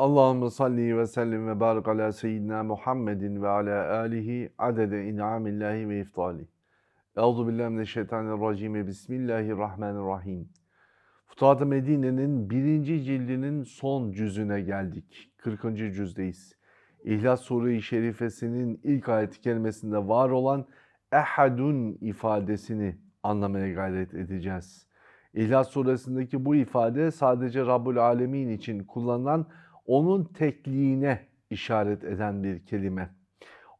Allahümme salli ve sellim ve barik ala seyyidina Muhammedin ve ala alihi adede in'amillahi ve iftali. Euzu billahi mineşşeytanirracim. Bismillahirrahmanirrahim. Futuhat-ı Medine'nin birinci cildinin son cüzüne geldik. 40. cüzdeyiz. İhlas Sure-i Şerifesinin ilk ayet-i kerimesinde var olan ehadun ifadesini anlamaya gayret edeceğiz. İhlas Suresindeki bu ifade sadece Rabbul Alemin için kullanılan onun tekliğine işaret eden bir kelime.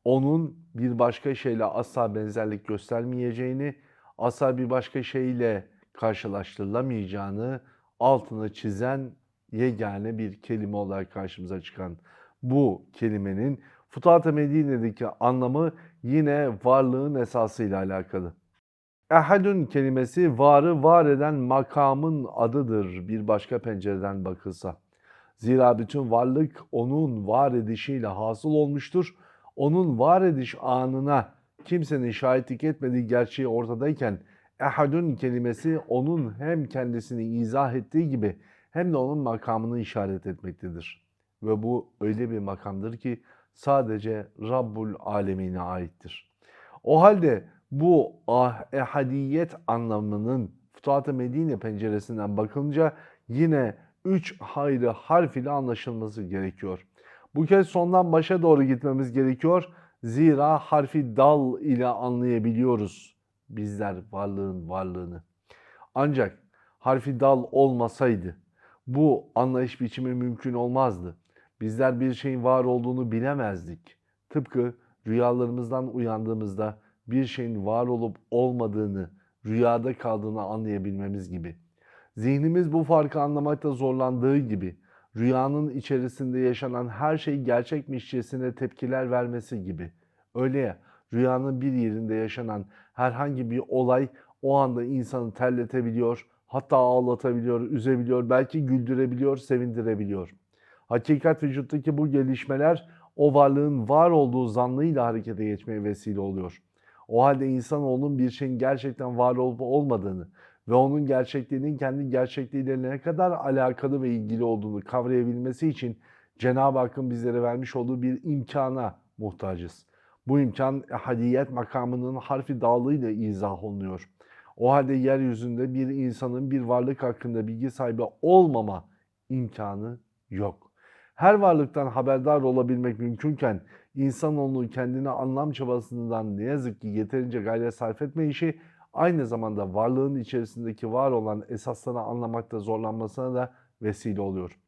Onun bir başka şeyle asla benzerlik göstermeyeceğini, asla bir başka şeyle karşılaştırılamayacağını altını çizen yegane bir kelime olarak karşımıza çıkan bu kelimenin Futuhat-ı Medine'deki anlamı yine varlığın esasıyla alakalı. Ehadun kelimesi varı var eden makamın adıdır bir başka pencereden bakılsa. Zira bütün varlık onun var edişiyle hasıl olmuştur. Onun var ediş anına kimsenin şahitlik etmediği gerçeği ortadayken ehadun kelimesi onun hem kendisini izah ettiği gibi hem de onun makamını işaret etmektedir. Ve bu öyle bir makamdır ki sadece Rabbul Alemine aittir. O halde bu ah- ehadiyet anlamının Futuhat-ı Medine penceresinden bakılınca yine üç hayrı harf ile anlaşılması gerekiyor. Bu kez sondan başa doğru gitmemiz gerekiyor. Zira harfi dal ile anlayabiliyoruz bizler varlığın varlığını. Ancak harfi dal olmasaydı bu anlayış biçimi mümkün olmazdı. Bizler bir şeyin var olduğunu bilemezdik. Tıpkı rüyalarımızdan uyandığımızda bir şeyin var olup olmadığını, rüyada kaldığını anlayabilmemiz gibi. Zihnimiz bu farkı anlamakta zorlandığı gibi rüyanın içerisinde yaşanan her şey gerçekmişçesine tepkiler vermesi gibi. Öyle ya rüyanın bir yerinde yaşanan herhangi bir olay o anda insanı terletebiliyor, hatta ağlatabiliyor, üzebiliyor, belki güldürebiliyor, sevindirebiliyor. Hakikat vücuttaki bu gelişmeler o varlığın var olduğu zannıyla harekete geçmeye vesile oluyor. O halde insanoğlunun bir şeyin gerçekten var olup olmadığını ve onun gerçekliğinin kendi gerçekliğiyle ne kadar alakalı ve ilgili olduğunu kavrayabilmesi için Cenab-ı Hakk'ın bizlere vermiş olduğu bir imkana muhtacız. Bu imkan hadiyet makamının harfi dağılığıyla izah olunuyor. O halde yeryüzünde bir insanın bir varlık hakkında bilgi sahibi olmama imkanı yok. Her varlıktan haberdar olabilmek mümkünken insanoğlu kendine anlam çabasından ne yazık ki yeterince gayret sarf etme işi aynı zamanda varlığın içerisindeki var olan esasları anlamakta zorlanmasına da vesile oluyor.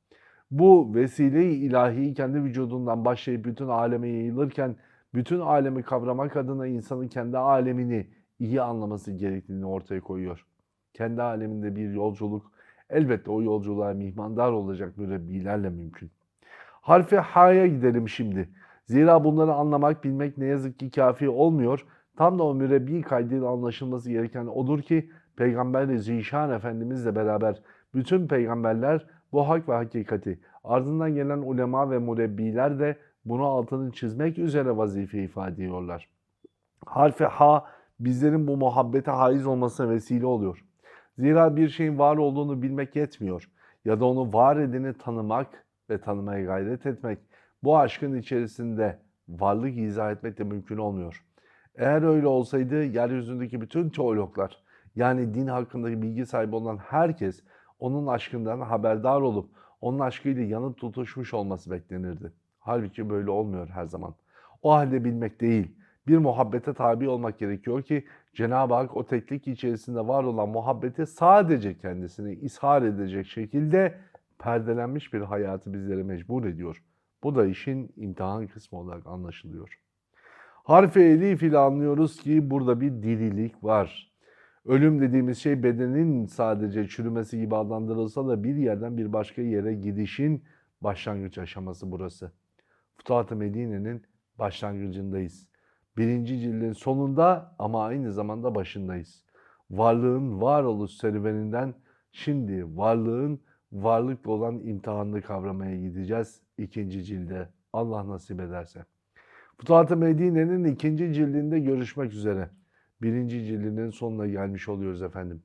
Bu vesile-i ilahi kendi vücudundan başlayıp bütün aleme yayılırken bütün alemi kavramak adına insanın kendi alemini iyi anlaması gerektiğini ortaya koyuyor. Kendi aleminde bir yolculuk elbette o yolculuğa mihmandar olacak mürebbilerle mümkün. Harfi H'ya gidelim şimdi. Zira bunları anlamak, bilmek ne yazık ki kafi olmuyor. Tam da o mürebbi kaydıyla anlaşılması gereken odur ki Peygamber Zişan Efendimizle beraber bütün peygamberler bu hak ve hakikati, ardından gelen ulema ve mürebbiler de bunu altını çizmek üzere vazife ifade ediyorlar. Harfi H bizlerin bu muhabbete haiz olmasına vesile oluyor. Zira bir şeyin var olduğunu bilmek yetmiyor ya da onu var edeni tanımak ve tanımaya gayret etmek bu aşkın içerisinde varlık izah etmek de mümkün olmuyor. Eğer öyle olsaydı yeryüzündeki bütün teologlar yani din hakkındaki bilgi sahibi olan herkes onun aşkından haberdar olup onun aşkıyla yanıp tutuşmuş olması beklenirdi. Halbuki böyle olmuyor her zaman. O halde bilmek değil, bir muhabbete tabi olmak gerekiyor ki Cenab-ı Hak o teklik içerisinde var olan muhabbeti sadece kendisini ishar edecek şekilde perdelenmiş bir hayatı bizlere mecbur ediyor. Bu da işin imtihan kısmı olarak anlaşılıyor. Harfi elif ile anlıyoruz ki burada bir dirilik var. Ölüm dediğimiz şey bedenin sadece çürümesi gibi adlandırılsa da bir yerden bir başka yere gidişin başlangıç aşaması burası. Futuhat-ı Medine'nin başlangıcındayız. Birinci cildin sonunda ama aynı zamanda başındayız. Varlığın varoluş serüveninden şimdi varlığın varlıkla olan imtihanını kavramaya gideceğiz ikinci cilde Allah nasip ederse. Futuhat-ı Medine'nin ikinci cildinde görüşmek üzere. Birinci cildinin sonuna gelmiş oluyoruz efendim.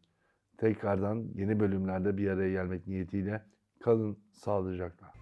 Tekrardan yeni bölümlerde bir araya gelmek niyetiyle kalın sağlıcakla.